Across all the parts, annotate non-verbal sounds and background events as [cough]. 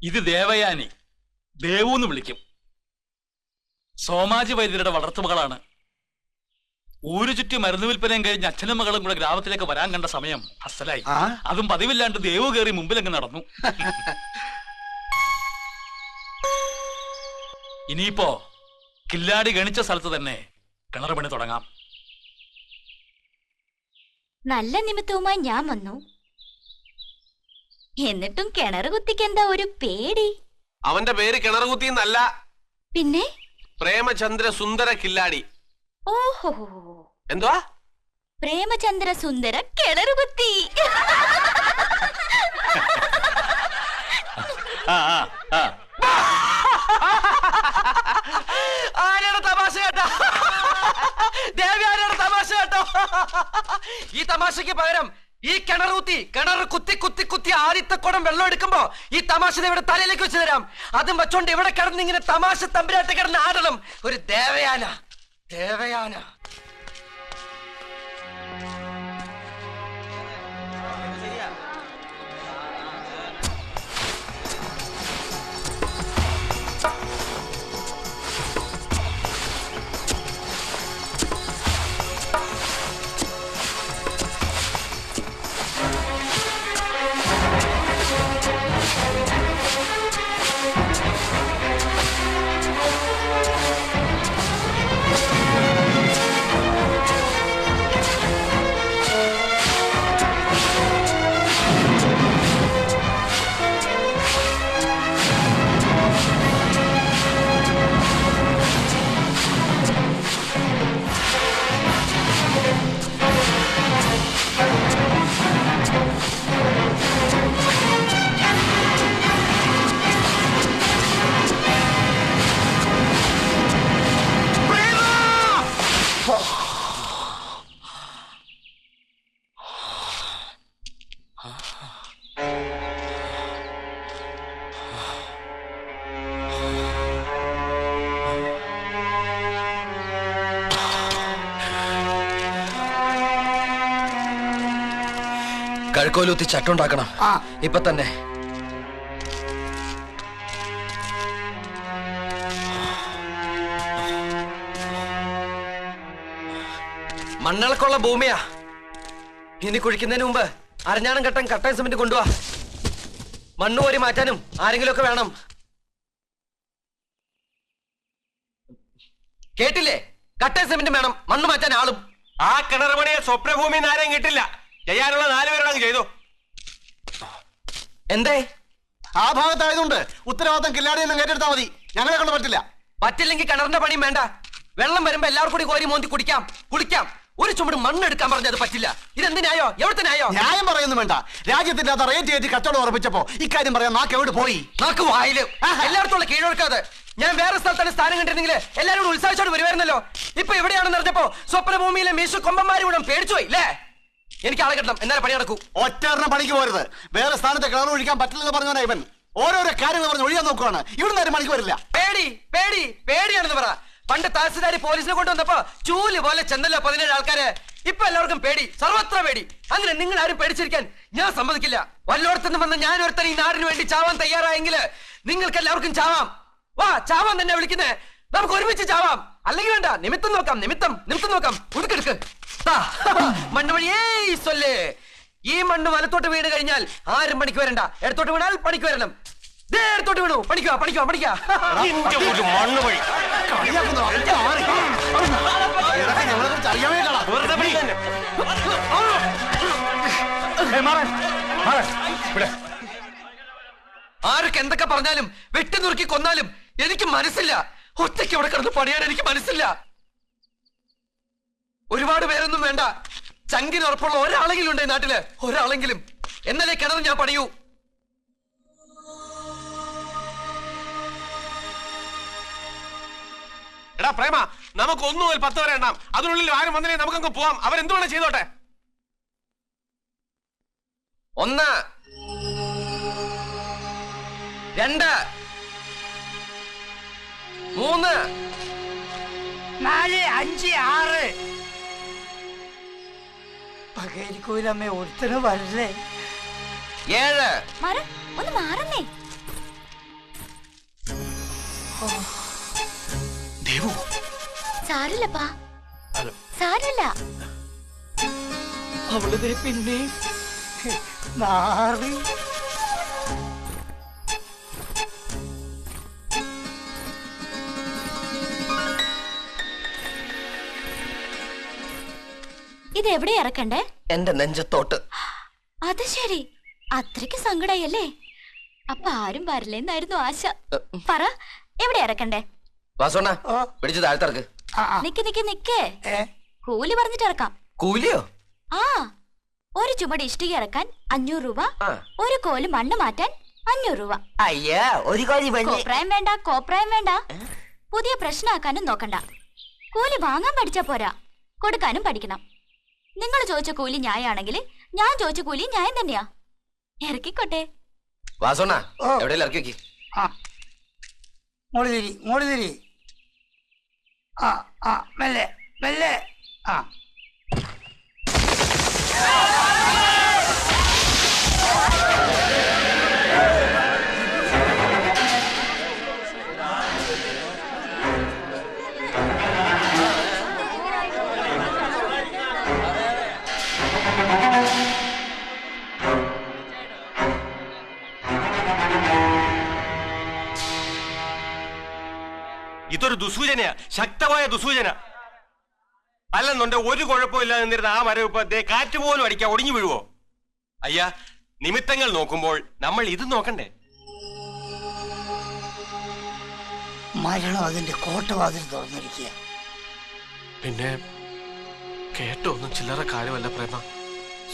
ഇത് ദേവയാനി. ദേവു ദേവൂന്ന് വിളിക്കും. സോമാജി വൈദ്യരുടെ വളർത്തുമകളാണ് ഊരു ചുറ്റി മരുന്ന് വിൽപ്പനയും കഴിഞ്ഞ് അച്ഛനും മകളും കൂടെ ഗ്രാമത്തിലേക്ക് വരാൻ കണ്ട സമയം അസലായി. അതും പതിവില്ലാണ്ട് ദേവു കയറി മുമ്പിലങ്ങ് നടന്നു. [laughs] ഇനിയിപ്പോ കില്ലാടി ഗണിച്ച സ്ഥലത്ത് തന്നെ കിണർ പണി തുടങ്ങാം. നല്ല നിമിത്തവുമായി ഞാൻ വന്നു. എന്നിട്ടും കിണർ കുത്തിക്കെന്താ ഒരു പേടി? അവന്റെ പേര് കിണറുകുത്തി എന്നല്ല പിന്നെ? പ്രേമചന്ദ്ര സുന്ദര കില്ലാടി ഓഹോ. എന്തുവാ? പ്രേമചന്ദ്ര സുന്ദര കിണർ കുത്തി. ആരാണ് തമാശ കേട്ടോ? ദേവി ആരാണ് തമാശ കേട്ടോ? ഈ തമാശക്ക് പകരം ഈ കിണർ കുത്തി കിണർ കുത്തി കുത്തി കുത്തി ആദ്യത്തെ കുടം വെള്ളം എടുക്കുമ്പോ ഈ തമാശ ഇവിടെ തലയിലേക്ക് വെച്ച് തരാം. അതും വെച്ചോണ്ട് ഇവിടെ കിടന്ന് ഇങ്ങനെ തമാശ തമ്പുരാട്ട് കിടന്ന് ആടണം ഒരു ദേവയാന ദേവയാന. കഴുക്കോലൂത്തി ചട്ടുണ്ടാക്കണം. ഇപ്പൊ തന്നെ. മണ്ണളക്കുള്ള ഭൂമിയാ. ഇനി കുഴിക്കുന്നതിന് മുമ്പ് അരഞ്ഞാണം കട്ടൻ കട്ടൻ സിമെന്റ് കൊണ്ടുവാ. മണ്ണ് കോരി മാറ്റാനും ആരെങ്കിലും ഒക്കെ വേണം. കേട്ടില്ലേ? കട്ടൻ സിമെന്റ് വേണം. മണ്ണ് മാറ്റാൻ ആളും. ആ കിണർ പണിയെ സ്വപ്നഭൂമി ആരെയും കിട്ടില്ല ചെയ്യാനുള്ള നാലുപേരോടങ്ങ് ചെയ്തു. എന്തേ? ആ ഭാഗത്തായതുകൊണ്ട് ഉത്തരവാദിത്തം കില്ലാടി നിന്ന് ഏറ്റെടുത്താൽ മതി. ഞങ്ങളെ കൊണ്ട് പറ്റില്ല. പറ്റില്ലെങ്കിൽ കിണറിന്റെ പണിയും വേണ്ട. വെള്ളം വരുമ്പോ എല്ലാവർക്കും കൂടി കോരി മോന്തി കുടിക്കാം. കുളിക്കാം ഒരു ചുമട് മണ്ണെടുക്കാൻ പറഞ്ഞത് പറ്റില്ല. ഇതെന്ത് ന്യായോ? എവിടുത്തെ ന്യായോ? ന്യായം പറയുന്നു വേണ്ട. രാജ്യത്തിന്റെ അത് റേറ്റ് കയറ്റി കച്ചവടം ഉറപ്പിച്ചപ്പോ ഇക്കാര്യം പറയാൻ നാക്ക് എവിടെ പോയി? നാക്ക് വായിൽ. എല്ലായിടത്തുള്ള കീഴൊഴുക്കാതെ. ഞാൻ വേറെ സ്ഥലത്താണ് സ്ഥാനം കണ്ടിരുന്നെങ്കിൽ എല്ലാവരും ഉത്സാഹിച്ചോട് വരുമായിരുന്നല്ലോ ഇപ്പൊ എവിടെയാണെന്ന് അറിഞ്ഞപ്പോ സ്വപ്നഭൂമിയിലെ മീശു കൊമ്പന്മാരും കൂടെ പേടിച്ചു പോയി അല്ലേ എനിക്ക് ആളെ കിട്ടണം. എന്നാലും പണി നടക്കൂ. ഒറ്ററിന പണിക്ക് പോരുത്. വേറെ സ്ഥാനത്ത് കിണർ ഒഴിക്കാൻ പറ്റില്ലെന്ന് പറഞ്ഞവനാ ഇവൻ. ഓരോരോ കാര്യങ്ങൾ പറഞ്ഞ് ഒഴിയാൻ നോക്കുവാണ്. ഇവിടുന്ന് ആരും പണിക്ക് വരില്ല. പേടി പേടി പേടിയാണെന്ന് പറ. പണ്ട് തഹസിൽദാരി പോലീസിനെ കൊണ്ടുവന്നപ്പോ ചൂൽ പോലെ ചെന്നല്ലോ പതിനേഴ് ആൾക്കാര്. ഇപ്പൊ എല്ലാവർക്കും പേടി. സർവത്ര പേടി. അങ്ങനെ നിങ്ങൾ ആരും പേടിച്ചിരിക്കാൻ ഞാൻ സമ്മതിക്കില്ല. വല്ലോടത്തുനിന്ന് വന്ന് ഞാൻ ഒരുത്തൻ ഈ നാടിന് വേണ്ടി ചാവാൻ തയ്യാറായെങ്കിൽ നിങ്ങൾക്ക് എല്ലാവർക്കും ചാവാം. വാ ചാവാൻ തന്നെ വിളിക്കുന്നേ. നമുക്ക് ഒരുമിച്ച് ചാവാം. അല്ലെങ്കിൽ വേണ്ട നിമിത്തം നോക്കാം നിമിത്തം നിമിത്തം നോക്കാം. ഉടുക്കെടുക്ക് [laughs] മണ്ണുമണിയേല്ലേ മണ്ണ് വഴിയേ സൊല്ലേ ഈ മണ്ണ് വലത്തോട്ട് വീണ് കഴിഞ്ഞാൽ ആരും പണിക്ക് വരണ്ട. ഇടത്തോട്ട് വീണാൽ പണിക്ക് വരണം. ദേ ഇടത്തോട്ട് വീണു. പണിക്കുക പണിക്കുക പണിക്കുക മണ്ണ് വഴി. ആരൊക്കെ എന്തൊക്കെ പറഞ്ഞാലും വെട്ടി നുറുക്കി കൊന്നാലും എനിക്ക് മനസ്സില്ല. ഒറ്റയ്ക്ക് അവിടെ കിടന്ന് പണിയാൻ എനിക്ക് മനസ്സില്ല. ഒരുപാട് പേരൊന്നും വേണ്ട. ചങ്കിന് ഉറപ്പുള്ള ഒരാളെങ്കിലും ഉണ്ട് ഈ നാട്ടിൽ. ഒരാളെങ്കിലും. എന്നാലേ കിണർ ഞാൻ പണിയൂ? എടാ പ്രേമ നമുക്ക് ഒന്നു മുതൽ പത്ത് വരെ എണ്ണാം. അതിനുള്ളിൽ ആരും വന്നില്ലേ നമുക്കങ്ങ് പോവാം. അവരെന്തു വേണം ചെയ്തോട്ടെ. ഒന്ന്. രണ്ട്. മൂന്ന്. നാല് അഞ്ച് ആറ്. പകരിക്കൂലമ്മേ ഒരുത്തന് വരല്ലേ? ഏഴ്. ഒന്ന് മാറന്നേ. ദേവു. സാരില്ലപ്പാ. സാരില്ല. അവളുടെ പിന്നെ നാറി. ഇത് എവിടെ ഇറക്കണ്ടേ? എന്റെ നെഞ്ചത്തോട്ട്. അത് ശരി. അത്രയ്ക്ക് സങ്കടായല്ലേ? അപ്പൊ ആരും വരില്ലെന്നായിരുന്നു ആശ. പറ എവിടെ ഇറക്കണ്ടേ? പിടിച്ച് താഴ്ത്തിറക്ക്. നിക്ക് നിക്ക് നിക്കേ. കൂലി പറഞ്ഞിട്ട് ഇറക്കാം. കൂലിയോ? ആ. ഒരു ചുമട് ഇഷ്ടിക ഇറക്കാൻ അഞ്ഞൂറ് രൂപ ഒരു കോൽ മണ്ണ് മാറ്റാൻ അഞ്ഞൂറ് രൂപ. അയ്യാ ഒരു കോപ്രായം വേണ്ട കോപ്രായം വേണ്ട. പുതിയ പ്രശ്നമാക്കാനും നോക്കണ്ട. കൂലി വാങ്ങാൻ പഠിച്ചാ പോരാ. കൊടുക്കാനും പഠിക്കണം. നിങ്ങൾ ചോദിച്ച കൂലി ന്യായാണെങ്കിൽ ഞാൻ ചോദിച്ച കൂലി ന്യായം തന്നെയാ. ഇറക്കിക്കോട്ടെ. എവിടെയെങ്കിലും ഇറക്കി വെക്കി. തിരി. ആ ആ മെല്ലെ മെല്ലെ. ആ. ദുസൂചനയാ. ശക്തമായ ദുസൂചന. അല്ലെന്നുണ്ട് ഒരു കുഴപ്പമില്ല നിന്നിരുന്ന ആ മരം ഇപ്പൊ കാറ്റ് പോലും അടിക്കാൻ ഒടിഞ്ഞു വീഴുവോ? അയ്യാ നിമിത്തങ്ങൾ നോക്കുമ്പോൾ നമ്മൾ ഇത് നോക്കണ്ടേ? മരണം അതിന്റെ കോട്ടവാതിൽ തുറന്നിരിക്കുക പിന്നെ കേട്ടോ ഒന്നും ചില്ലറ കാര്യമല്ല പ്രേമ.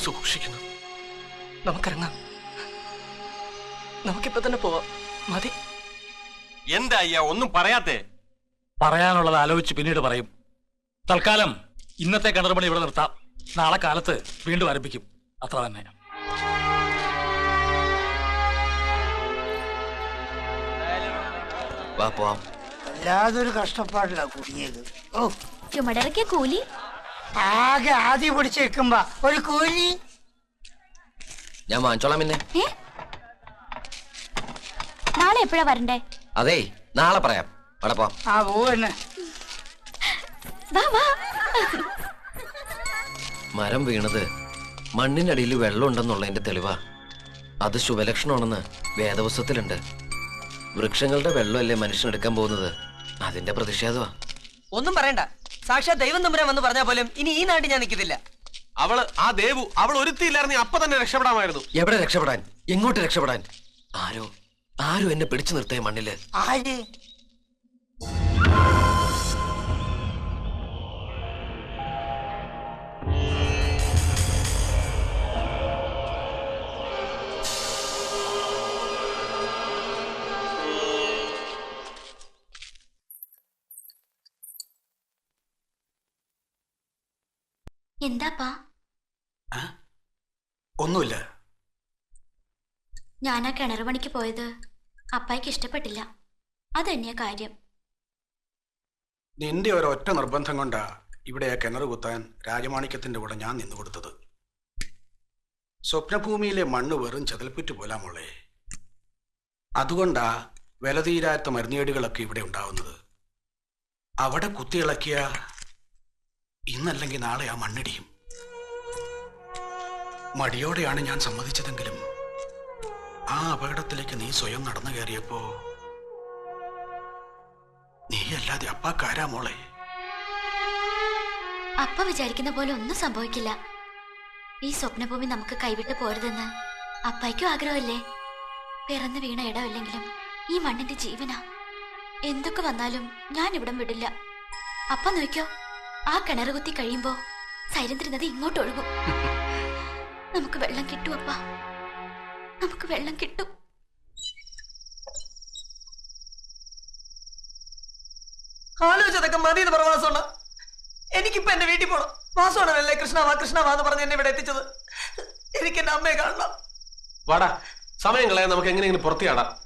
സൂക്ഷിക്കണം. നമുക്കിറങ്ങാം. നമുക്കിപ്പോ തന്നെ പോവാം. മതി. എന്താ അയ്യാ ഒന്നും പറയാത്തേ? പറയാനുള്ളത് ആലോചിച്ച് പിന്നീട് പറയും. തൽക്കാലം ഇന്നത്തെ കിണറുപണി ഇവിടെ നിർത്താം. നാളെ കാലത്ത് വീണ്ടും ആരംഭിക്കും. അത്ര തന്നെ. വാ പോവാം. വല്ലാതൊരു കഷ്ടപ്പാടില്ല കുടുങ്ങിയത് ഓ. ചുമടിറക്കിയ കൂലി? ആകെ ആദ്യം പിടിച്ച് വെക്കുമ്പോ ഒരു കൂലി. ഞാൻ വാങ്ങിച്ചോളാം പിന്നെ. നാളെ എപ്പോഴാ വരണ്ടേ? അതെ നാളെ പറയാം. അവിടെ പോവാം ആ പോവന്നെ വാ വാ. മരം വീണത് മണ്ണിനടിയിൽ വെള്ളം ഉണ്ടെന്നുള്ളതിന്റെ തെളിവാ. അത് ശുഭലക്ഷണമാണെന്ന് വേദപുസ്തകത്തിലുണ്ട്. വൃക്ഷങ്ങളുടെ വെള്ളമല്ലേ മനുഷ്യൻ എടുക്കാൻ പോകുന്നത്? അതിന്റെ പ്രതിഷേധമാ. ഒന്നും പറയണ്ട. സാക്ഷാ ദൈവം തമ്പുരാൻ വന്ന് പറഞ്ഞാൽ പോലും ഇനി ഈ നാട്ടിൽ ഞാൻ നിൽക്കത്തില്ല. അവൾ ആ ദേവു അവൾ ഒരുത്തിയില്ലായിരുന്നു അപ്പൊ തന്നെ രക്ഷപ്പെടാമായിരുന്നു. എവിടെ രക്ഷപ്പെടാൻ? എങ്ങോട്ട് രക്ഷപ്പെടാൻ? ആരോ ആരോ എന്നെ പിടിച്ചു നിർത്തേ മണ്ണിൽ. ആര്? എന്താപ്പാ? ഒന്നുമില്ല. ഞാൻ ആ കിണർ പണിക്ക് പോയത്. അപ്പായിക്ക് ഇഷ്ടപ്പെട്ടില്ല. അതന്നെയാ കാര്യം. നിന്റെ ഒരൊറ്റ നിർബന്ധം കൊണ്ടാ ഇവിടെ ആ കിണർ കുത്താൻ രാജമാണിക്യത്തിന്റെ കൂടെ ഞാൻ നിന്നു കൊടുത്തത്. സ്വപ്നഭൂമിയിലെ മണ്ണ് വെറും ചതൽപ്പുറ്റ് പോലാ മോളെ. അതുകൊണ്ടാ വിലതീരാത്ത മരുന്നേടുകളൊക്കെ ഇവിടെ ഉണ്ടാവുന്നത്. അവിടെ കുത്തിയിളക്കിയ ഇന്നല്ലെങ്കിൽ നാളെ ആ മണ്ണിടിയും. മടിയോടെയാണ് ഞാൻ സമ്മതിച്ചതെങ്കിലും ആ അപകടത്തിലേക്ക് നീ സ്വയം നടന്നു കയറിയപ്പോ അല്ലാതെ അപ്പാക്കാരാ മോളെ. അപ്പ വിചാരിക്കുന്ന പോലെ ഒന്നും സംഭവിക്കില്ല. ഈ സ്വപ്നഭൂമി നമുക്ക് കൈവിട്ട് പോരുതെന്ന് അപ്പായ്ക്കും ആഗ്രഹമല്ലേ? പിറന്നു വീണ ഇടമില്ലെങ്കിലും ഈ മണ്ണിന്റെ ജീവനാ. എന്തൊക്കെ വന്നാലും ഞാൻ ഇവിടം വിടില്ല. അപ്പ നോക്കിയോ? ആ കിണർ കുത്തി കഴിയുമ്പോ സൈലന്ദ്ര നദി ഇങ്ങോട്ട് ഒഴുകും. നമുക്ക് വെള്ളം കിട്ടും അപ്പ. നമുക്ക് വെള്ളം കിട്ടും. ആലോചിച്ചതൊക്കെ മതി എന്ന് പറ വാസോണ എനിക്കിപ്പോ എന്റെ വീട്ടിൽ പോണം. വാസോണല്ലേ കൃഷ്ണവാ വാ കൃഷ്ണ വാ എന്ന് പറഞ്ഞ് എന്നെ ഇവിടെ എത്തിച്ചത്. എനിക്ക് എന്റെ അമ്മയെ കാണണം. വാടാ സമയം കളയാൻ നമുക്ക് എങ്ങനെയെങ്കിലും പുറത്തിയാടാം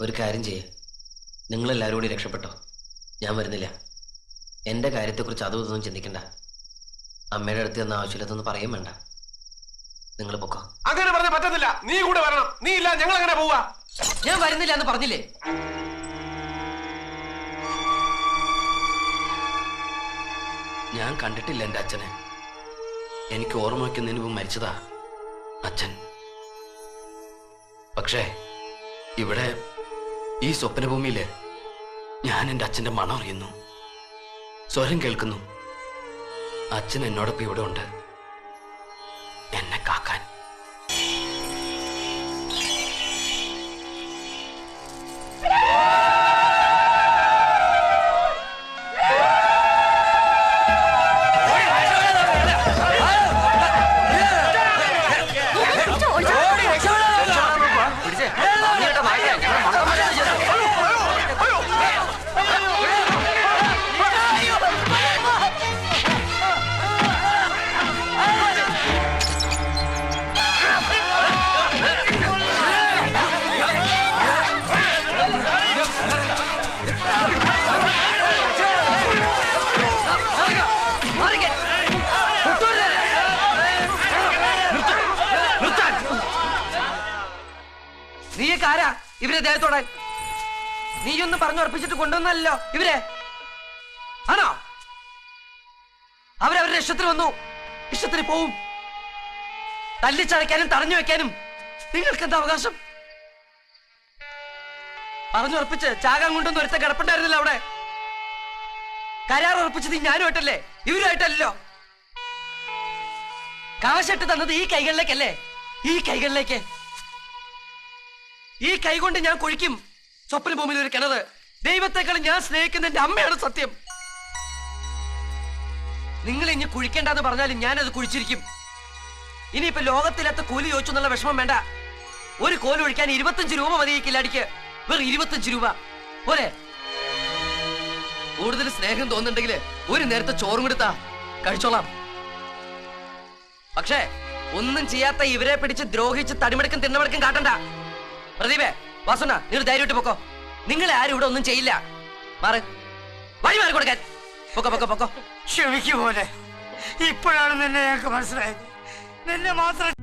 ഒരു കാര്യം ചെയ്യേ. നിങ്ങളെല്ലാവരും കൂടി രക്ഷപ്പെട്ടോ? ഞാൻ വരുന്നില്ല. എന്റെ കാര്യത്തെക്കുറിച്ച് അതും ഇതൊന്നും ചിന്തിക്കണ്ട. അമ്മയുടെ അടുത്ത് എന്ന ആവശ്യമില്ലെന്നൊന്നും പറയും വേണ്ട. നിങ്ങൾ പൊക്കോ. അങ്ങനെ പറഞ്ഞ പറ്റത്തില്ല. നീ കൂടെ വരണം. നീ ഇല്ല ഞങ്ങൾ അങ്ങനെ പോവാ. ഞാൻ വരുന്നില്ല എന്ന് പറഞ്ഞില്ലേ? ഞാൻ കണ്ടിട്ടില്ല എന്റെ അച്ഛനെ. എനിക്ക് ഓർമ്മ വയ്ക്കുന്നതിന് മുമ്പ് മരിച്ചതാ അച്ഛൻ. പക്ഷേ ഇവിടെ ഈ സ്വപ്നഭൂമിയിൽ ഞാൻ എന്റെ അച്ഛന്റെ മണം അറിയുന്നു. സ്വരം കേൾക്കുന്നു. അച്ഛൻ എന്നോടൊപ്പം ഇവിടെ ഉണ്ട്. എന്നെ ആരാ? ഇവരെ ദേഹത്തോടെ. നീയൊന്നും പറഞ്ഞുറപ്പിച്ചിട്ട് കൊണ്ടുവന്നല്ലോ ഇവരെ. ആണോ? അവരവരുടെ ഇഷ്ടത്തിന് വന്നു. ഇഷ്ടത്തിന് പോവും. തല്ലിച്ചടയ്ക്കാനും തടഞ്ഞു വെക്കാനും നിങ്ങൾക്ക് എന്താ അവകാശം? പറഞ്ഞുറപ്പിച്ച് ചാകാൻ കൊണ്ടൊന്നും ഒരുത്ത കിടപ്പുണ്ടായിരുന്നില്ല അവിടെ. കരാർ ഉറപ്പിച്ചത് ഞാനുമായിട്ടല്ലേ? ഇവരുമായിട്ടല്ലോ കാശിട്ട് തന്നത് ഈ കൈകളിലേക്കല്ലേ? ഈ കൈകളിലേക്ക്. ഈ കൈകൊണ്ട് ഞാൻ കുഴിക്കും. സ്വപ്ന ഭൂമിയിൽ ഒരു കിണറ്. ദൈവത്തെക്കാൾ ഞാൻ സ്നേഹിക്കുന്ന എന്റെ അമ്മയാണ് സത്യം. നിങ്ങൾ ഇനി കുഴിക്കേണ്ടെന്ന് പറഞ്ഞാലും ഞാനത് കുഴിച്ചിരിക്കും. ഇനിയിപ്പോ ലോകത്തിലത്തെ കൂലി ചോദിച്ചു എന്നുള്ള വിഷമം വേണ്ട. ഒരു കോൽ ഒഴിക്കാൻ ഇരുപത്തഞ്ച് രൂപ മതി ഈ വെറും ഇരുപത്തഞ്ച് രൂപ. പോരെ? കൂടുതൽ സ്നേഹം തോന്നുന്നുണ്ടെങ്കിൽ ഒരു നേരത്തെ ചോറും കൊടുത്താ. കഴിച്ചോളാം. പക്ഷേ ഒന്നും ചെയ്യാത്ത ഇവരെ പിടിച്ച് ദ്രോഹിച്ച് തടിമെടുക്കും തിന്നമടക്കും കാട്ടണ്ട. പ്രദീപേ വാസുന നിങ്ങൾ ധൈര്യമായിട്ട് പൊക്കോ. നിങ്ങളെ ആരും ഇവിടെ ഒന്നും ചെയ്യില്ല. മാറ്. വഴി മാറി കൊടുക്കാൻ. പൊക്കോ പൊക്കോ പൊക്കോ. ക്ഷമിക്കു പോലെ ഇപ്പോഴാണ് നിന്നെ ഞങ്ങൾക്ക് മനസ്സിലായത്. നിന്നെ മാത്രം